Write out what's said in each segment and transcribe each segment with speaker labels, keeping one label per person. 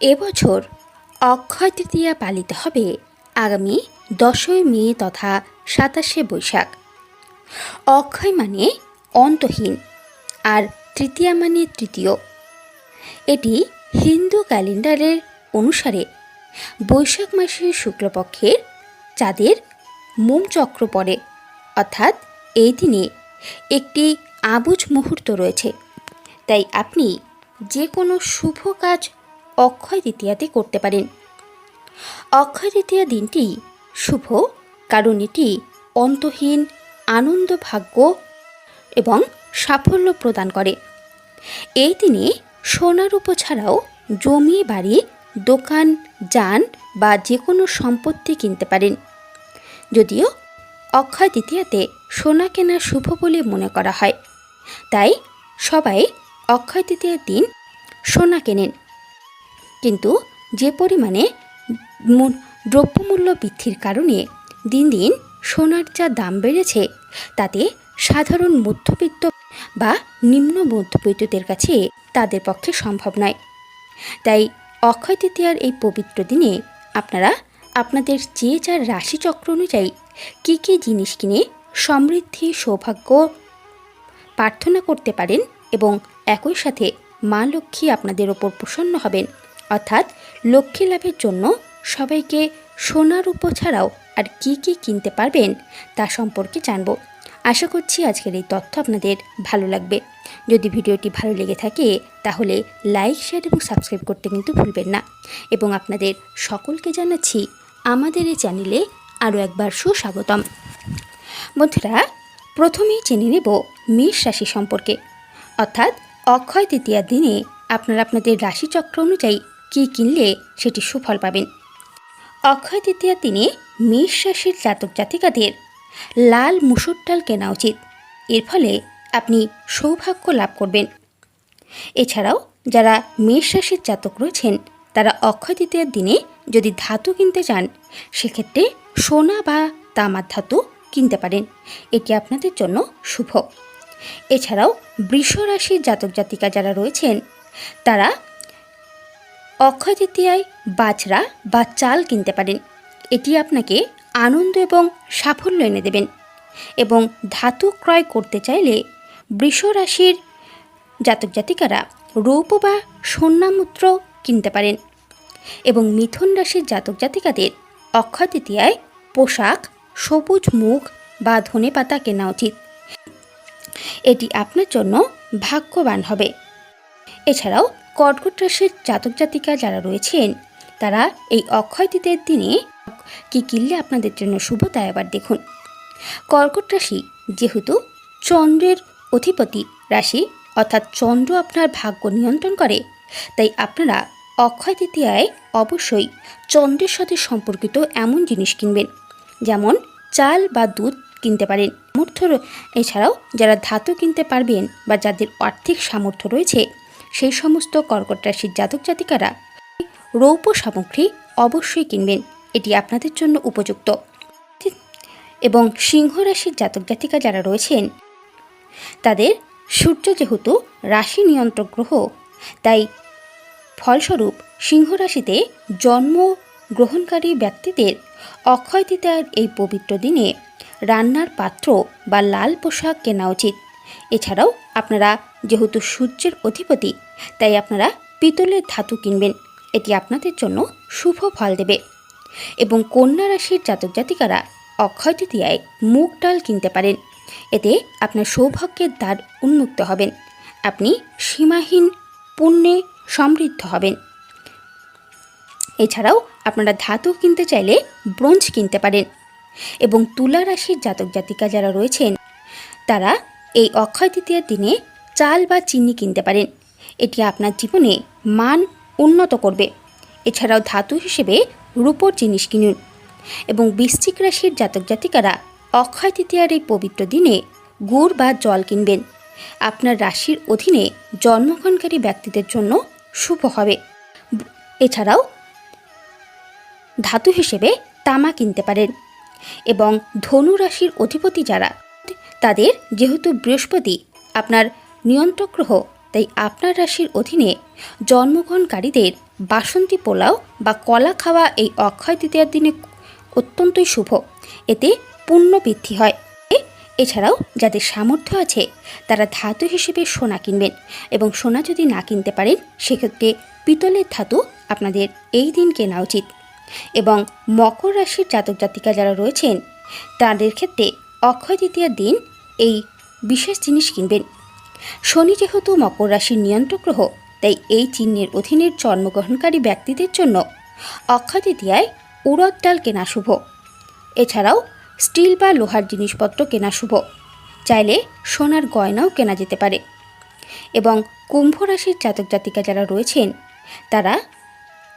Speaker 1: এবছর অক্ষয় তৃতীয়া পালিত হবে আগামী দশই মে তথা সাতাশে বৈশাখ। অক্ষয় মানে অন্তহীন আর তৃতীয়া মানে তৃতীয়। এটি হিন্দু ক্যালেন্ডারের অনুসারে বৈশাখ মাসের শুক্লপক্ষের চাঁদের মোম চক্র পড়ে, অর্থাৎ এই দিনে একটি আবুজ মুহূর্ত রয়েছে। তাই আপনি যে কোনো শুভ কাজ অক্ষয় তৃতীয়াতে করতে পারেন। অক্ষয় তৃতীয়া দিনটি শুভ কারণ এটি অন্তহীন আনন্দ ভাগ্য এবং সাফল্য প্রদান করে। এই দিনে সোনার উপ ছাড়াও জমি, বাড়ি, দোকান, যান বা যে কোনো সম্পত্তি কিনতে পারেন। যদিও অক্ষয় তৃতীয়াতে সোনা কেনা শুভ বলে মনে করা হয়, তাই সবাই অক্ষয় তৃতীয়ার দিন সোনা কেনেন। কিন্তু যে পরিমাণে দ্রব্যমূল্য বৃদ্ধির কারণে দিন দিন সোনার যা দাম বেড়েছে, তাতে সাধারণ মধ্যবিত্ত বা নিম্ন মধ্যবিত্তদের কাছে তাদের পক্ষে সম্ভব নয়। তাই অক্ষয় তৃতীয়ার এই পবিত্র দিনে আপনারা আপনাদের যে যার রাশিচক্র অনুযায়ী কী কী জিনিস কিনে সমৃদ্ধি, সৌভাগ্য প্রার্থনা করতে পারেন এবং একই সাথে মা লক্ষ্মী আপনাদের ওপর প্রসন্ন হবেন। অর্থাৎ লক্ষ্মী লাভের জন্য সবাইকে সোনার উপ ছাড়াও আর কি কি কিনতে পারবেন তা সম্পর্কে জানব। আশা করছি আজকের এই তথ্য আপনাদের ভালো লাগবে। যদি ভিডিওটি ভালো লেগে থাকে, তাহলে লাইক, শেয়ার এবং সাবস্ক্রাইব করতে কিন্তু ভুলবেন না। এবং আপনাদের সকলকে জানাচ্ছি, আমাদের এই চ্যানেলে আরও একবার সুস্বাগতম। বন্ধুরা, প্রথমেই জেনে নেব মেষ রাশি সম্পর্কে। অর্থাৎ অক্ষয় তৃতীয়ার দিনে আপনারা আপনাদের রাশিচক্র অনুযায়ী কী কিনলে সেটি সুফল পাবেন। অক্ষয় তৃতীয়ার দিনে মেষ রাশির জাতক জাতিকাদের। লাল মুসুর ডাল কেনা উচিত। এর ফলে আপনি সৌভাগ্য লাভ করবেন। এছাড়াও যারা মেষ রাশির জাতক রয়েছেন, তারা অক্ষয় তৃতীয়ার দিনে যদি ধাতু কিনতে চান, সেক্ষেত্রে সোনা বা তামার ধাতু কিনতে পারেন। এটি আপনাদের জন্য শুভ। এছাড়াও বৃষ রাশির জাতক জাতিকা যারা রয়েছেন, তারা অক্ষয় তৃতীয়ায় বাজরা বা চাল কিনতে পারেন। এটি আপনাকে আনন্দ এবং সাফল্য এনে দেবেন এবং ধাতু ক্রয় করতে চাইলে বৃষ রাশির জাতক জাতিকারা রৌপ বা স্বর্ণামূত্র কিনতে পারেন এবং মিথুন রাশির জাতক জাতিকাদের অক্ষয় তৃতীয়ায় পোশাক, সবুজ মুখ বা ধনে পাতা কেনা উচিত। এটি আপনার জন্য ভাগ্যবান হবে। এছাড়াও কর্কট রাশির জাতক জাতিকা যারা রয়েছেন, তারা এই অক্ষয় তৃতীয়ের দিনে কি কিনলে আপনাদের জন্য শুভ তাই আবার দেখুন। কর্কট রাশি যেহেতু চন্দ্রের অধিপতি রাশি, অর্থাৎ চন্দ্র আপনার ভাগ্য নিয়ন্ত্রণ করে, তাই আপনারা অক্ষয় তৃতীয়ায় অবশ্যই চন্দ্রের সাথে সম্পর্কিত এমন জিনিস কিনবেন, যেমন চাল বা দুধ কিনতে পারেন। সামর্থ্য এছাড়াও যারা ধাতু কিনতে পারবেন বা যাদের আর্থিক সামর্থ্য রয়েছে সেই সমস্ত কর্কট রাশির জাতক জাতিকারা রৌপ্য সামগ্রী অবশ্যই কিনবেন। এটি আপনাদের জন্য উপযুক্ত। এবং সিংহ রাশির জাতক জাতিকা যারা রয়েছেন, তাদের সূর্য যেহেতু রাশি নিয়ন্ত্রক গ্রহ, তাই ফলস্বরূপ সিংহ রাশিতে জন্ম গ্রহণকারী ব্যক্তিদের অক্ষয় তৃতীয়ার এই পবিত্র দিনে রান্নার পাত্র বা লাল পোশাক কেনা উচিত। এছাড়াও আপনারা যেহেতু সূর্যের অধিপতি, তাই আপনারা পিতলের ধাতু কিনবেন। এটি আপনাদের জন্য শুভ ফল দেবে। এবং কন্যা রাশির জাতক জাতিকারা অক্ষয় তৃতীয়ায় মুগ ডাল কিনতে পারেন। এতে আপনার সৌভাগ্যের দ্বার উন্মুক্ত হবেন। আপনি সীমাহীন, পুণ্যে সমৃদ্ধ হবেন। এছাড়াও আপনারা ধাতু কিনতে চাইলে ব্রোঞ্জ কিনতে পারেন। এবং তুলা রাশির জাতক জাতিকা যারা রয়েছেন, তারা এই অক্ষয় তৃতীয়ার দিনে চাল বা চিনি কিনতে পারেন। এটি আপনার জীবনে মান উন্নত করবে। এছাড়াও ধাতু হিসেবে রূপোর জিনিস কিনুন এবং বৃশ্চিক রাশির জাতক জাতিকারা অক্ষয় তৃতীয়ার এই পবিত্র দিনে গুড় বা জল কিনবেন। আপনার রাশির অধীনে জন্মগ্রহণকারী ব্যক্তিদের জন্য শুভ হবে। এছাড়াও ধাতু হিসেবে তামা কিনতে পারেন এবং ধনু রাশির অধিপতি যারা তাদের যেহেতু বৃহস্পতি, আপনার নিয়ন্ত্রক গ্রহ, তাই আপনার রাশির অধীনে জন্মগ্রহণকারীদের বাসন্তী পোলাও বা কলা খাওয়া এই অক্ষয় তৃতীয়ার দিনে অত্যন্তই শুভ। এতে পুণ্য বৃদ্ধি হয়। এছাড়াও যাদের সামর্থ্য আছে, তারা ধাতু হিসেবে সোনা কিনবেন এবং সোনা যদি না কিনতে পারেন, সেক্ষেত্রে পিতলের ধাতু আপনাদের এই দিন কেনা উচিত। এবং মকর রাশির জাতক জাতিকা যারা রয়েছেন, তাদের ক্ষেত্রে অক্ষয় তৃতীয়ার দিন এই বিশেষ জিনিস কিনবেন। শনি যেহেতু মকর রাশির নিয়ন্ত্রক গ্রহ, তাই এই চিহ্নের অধীনের জন্মগ্রহণকারী ব্যক্তিদের জন্য অক্ষয় তৃতীয়ায় উড়দ ডাল কেনা শুভ। এছাড়াও স্টিল বা লোহার জিনিসপত্র কেনা শুভ। চাইলে সোনার গয়নাও কেনা যেতে পারে। এবং কুম্ভ রাশির জাতক জাতিকা যারা রয়েছেন, তারা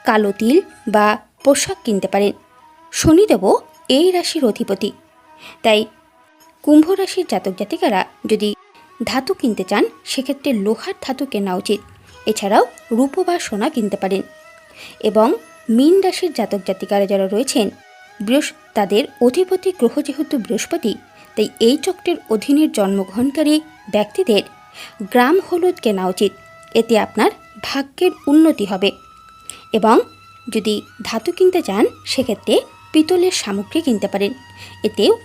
Speaker 1: কালো তিল বা পোশাক কিনতে পারেন। শনিদেবও এই রাশির অধিপতি। তাই কুম্ভ রাশির জাতক জাতিকারা যদি ধাতু কিনতে চান, সেক্ষেত্রে লোহার ধাতু কেনা উচিত। এছাড়াও রূপো বা সোনা কিনতে পারেন। এবং মীন রাশির জাতক জাতিকারা যারা রয়েছেন, বৃহস্, তাদের অধিপতি গ্রহ যেহেতু বৃহস্পতি, তাই এই চক্রের অধীনের জন্মগ্রহণকারী ব্যক্তিদের গ্রাম হলুদ কেনা উচিত। এতে আপনার ভাগ্যের উন্নতি হবে। এবং যদি ধাতু কিনতে চান, সেক্ষেত্রে পিতলের সামগ্রী কিনতে পারেন। এতেও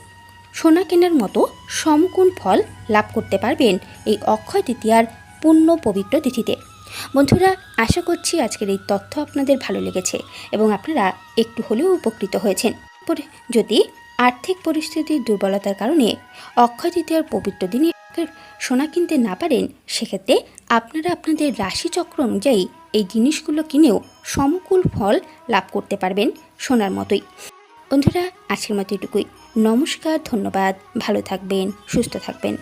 Speaker 1: সোনা কেনার মতো সমগুণ ফল লাভ করতে পারবেন এই অক্ষয় তৃতীয়ার পূর্ণ পবিত্র তিথিতে। বন্ধুরা, আশা করছি আজকের এই তথ্য আপনাদের ভালো লেগেছে এবং আপনারা একটু হলেও উপকৃত হয়েছেন। যদি আর্থিক পরিস্থিতির দুর্বলতার কারণে অক্ষয় তৃতীয়ার পবিত্র দিনে সোনা কিনতে না পারেন, সেক্ষেত্রে আপনারা আপনাদের রাশিচক্র অনুযায়ী এই জিনিসগুলো কিনেও সমকুল ফল লাভ করতে পারবেন সোনার মতোই। বন্ধুরা, আজকের মতো এটুকুই। নমস্কার ধন্যবাদ। ভালো থাকবেন সুস্থ থাকবেন।